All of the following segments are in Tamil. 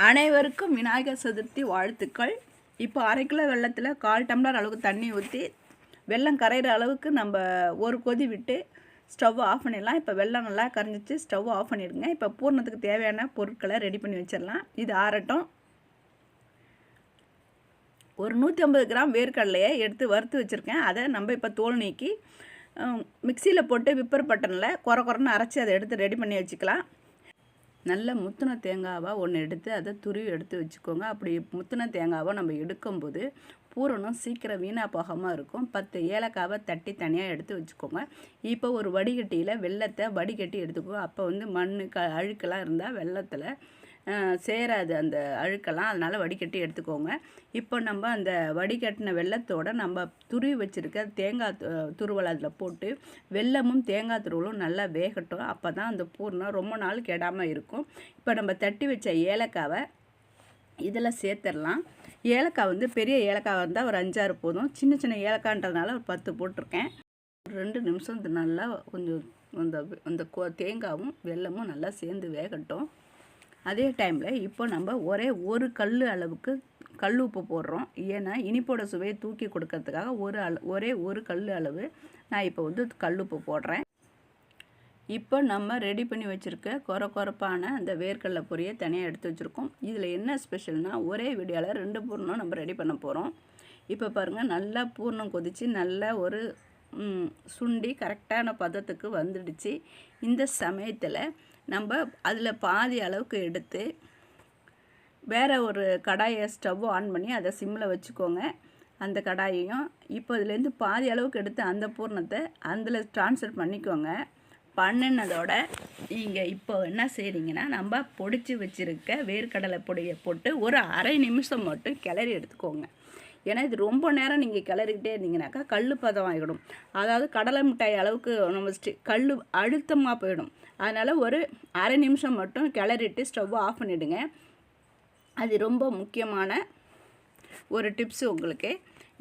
அனைவருக்கும் விநாயகர் சதுர்த்தி வாழ்த்துக்கள். இப்போ அரை கிலோ வெள்ளத்தில் கால் டம்ளர் அளவுக்கு தண்ணி ஊற்றி வெல்லம் கரையிற அளவுக்கு நம்ம ஒரு கொதி விட்டு ஸ்டவ் ஆஃப் பண்ணிடலாம். இப்போ வெள்ளம் நல்லா கரைஞ்சிச்சு ஸ்டவ் ஆஃப் பண்ணிடுங்க. இப்போ பூர்ணத்துக்கு தேவையான பொருட்களை ரெடி பண்ணி வச்சிடலாம். இது ஆறட்டும். ஒரு நூற்றி ஐம்பது கிராம் வேர்க்கடலையை எடுத்து வறுத்து வச்சுருக்கேன். அதை நம்ம இப்போ தோல் நீக்கி மிக்சியில் போட்டு விப்பர் பட்டனில் குறை குறைன்னு அரைச்சி அதை எடுத்து ரெடி பண்ணி வச்சுக்கலாம். நல்ல முத்தின தேங்காவாக ஒன்று எடுத்து அதை துருவி எடுத்து வச்சுக்கோங்க. அப்படி முத்தின தேங்காவை நம்ம எடுக்கும்போது பூரணம் சீக்கிரம் வீணாக போகாமல் இருக்கும். பத்து ஏலக்காவை தட்டி தனியாக எடுத்து வச்சுக்கோங்க. இப்போ ஒரு வடிகட்டியில் வெள்ளத்தை வடிகட்டி எடுத்துக்கோங்க அப்போ வந்து மண் க அழுக்கெல்லாம் இருந்தால் வெள்ளத்தில் சேராது அந்த அழுக்கெல்லாம். அதனால் வடிகட்டி எடுத்துக்கோங்க. இப்போ நம்ம அந்த வடிகட்டின வெள்ளத்தோடு நம்ம துருவி வச்சுருக்க தேங்காய் துருவல் அதில் போட்டு வெள்ளமும் தேங்காய் துருவலும் நல்லா வேகட்டும். அப்போ தான் அந்த பூர்ணம் ரொம்ப நாள் கெடாமல் இருக்கும். இப்போ நம்ம தட்டி வச்ச ஏலக்காவை இதில் சேர்த்துடலாம். ஏலக்காய் வந்து பெரிய ஏலக்காய் வந்தால் ஒரு அஞ்சாறு போதும். சின்ன சின்ன ஏலக்காய்ன்றதுனால ஒரு பத்து போட்டிருக்கேன். ரெண்டு நிமிஷம் நல்லா கொஞ்சம் அந்த அந்த தேங்காவும் வெள்ளமும் நல்லா சேர்ந்து வேகட்டும். அதே டைமில் இப்போ நம்ம ஒரே ஒரு கல் அளவுக்கு கல் உப்பு போடுறோம். ஏன்னா இனிப்போட சுவையை தூக்கி கொடுக்கறதுக்காக ஒரு அள ஒரே ஒரு கல் அளவு நான் இப்போ வந்து கல் உப்பு போடுறேன். இப்போ நம்ம ரெடி பண்ணி வச்சுருக்க குறை குறைப்பான அந்த வேர்க்கடலை பொரியை தனியாக எடுத்து வச்சுருக்கோம். இதில் என்ன ஸ்பெஷல்னால் ஒரே வீடியோவில் ரெண்டு பூர்ணம் நம்ம ரெடி பண்ண போகிறோம் இப்போ பாருங்கள் நல்லா பூர்ணம் கொதித்து நல்ல ஒரு சுண்டி கரெக்டான பதத்துக்கு வந்துடுச்சு. இந்த சமயத்தில் நம்ம அதில் பாதி அளவுக்கு எடுத்து வேறு ஒரு கடாயை ஸ்டவ் ஆன் பண்ணி அதை சிம்மில் வச்சுக்கோங்க. அந்த கடாயையும் இப்போ இதுலேருந்து பாதி அளவுக்கு எடுத்து அந்த பூர்ணத்தை அதில் ட்ரான்ஸ்ஃபர் பண்ணிக்கோங்க. பண்ணினதோட நீங்கள் இப்போ என்ன செய்கிறீங்கன்னா நம்ம பொடிச்சு வச்சுருக்க வேர்க்கடலை பொடியை போட்டு ஒரு அரை நிமிஷம் மட்டும் கிளறி எடுத்துக்கோங்க. ஏன்னா இது ரொம்ப நேரம் நீங்கள் கிளறிக்கிட்டே இருந்தீங்கனாக்கா கல் பதம் ஆகிடும் அதாவது கடலை மிட்டாய் அளவுக்கு நம்ம ஸ்டி கல் அழுத்தமாக போயிடும். அதனால் ஒரு அரை நிமிஷம் மட்டும் கிளறிட்டு ஸ்டவ் ஆஃப் பண்ணிவிடுங்க அது ரொம்ப முக்கியமான ஒரு டிப்ஸு உங்களுக்கு.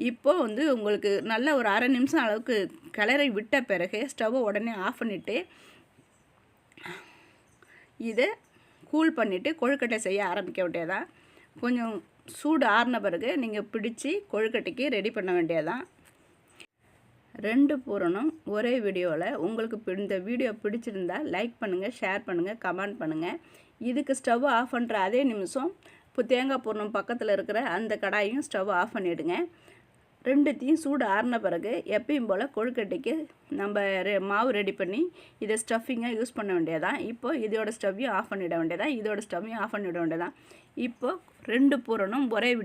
இப்போது வந்து உங்களுக்கு நல்ல ஒரு அரை நிமிஷம் அளவுக்கு கிளறி விட்ட பிறகு ஸ்டவ்வை உடனே ஆஃப் பண்ணிவிட்டு இதை கூல் பண்ணிவிட்டு கொழுக்கட்டை செய்ய ஆரம்பிக்க விட்டே தான் கொஞ்சம் சூடு ஆறின பிறகு நீங்கள் பிடிச்சி கொழுக்கட்டைக்கு ரெடி பண்ண வேண்டியதான் ரெண்டு பூரணம் ஒரே வீடியோவில் உங்களுக்கு இந்த வீடியோ பிடிச்சிருந்தா லைக் பண்ணுங்கள் ஷேர் பண்ணுங்கள் கமெண்ட் பண்ணுங்கள் இதுக்கு ஸ்டவ் ஆஃப் பண்ணுற அதே நிமிஷம் இப்போ தேங்காய் பூரணம் பக்கத்தில் இருக்கிற அந்த கடாயும் ஸ்டவ் ஆஃப் பண்ணிவிடுங்க ரெண்டுத்தையும் சூடு ஆறின பிறகு எப்பயும் போல் கொழுக்கட்டைக்கு நம்ம ரெ மாவு ரெடி பண்ணி இதை ஸ்டஃபிங்காக யூஸ் பண்ண வேண்டியதான் இப்போ இதோட ஸ்டவ்வையும் ஆஃப் பண்ணிட வேண்டியதான் இதோட ஸ்டவ்வையும் ஆஃப் பண்ணிவிட வேண்டியதான் இப்போது ரெண்டு பூரணும் ஒரே விடி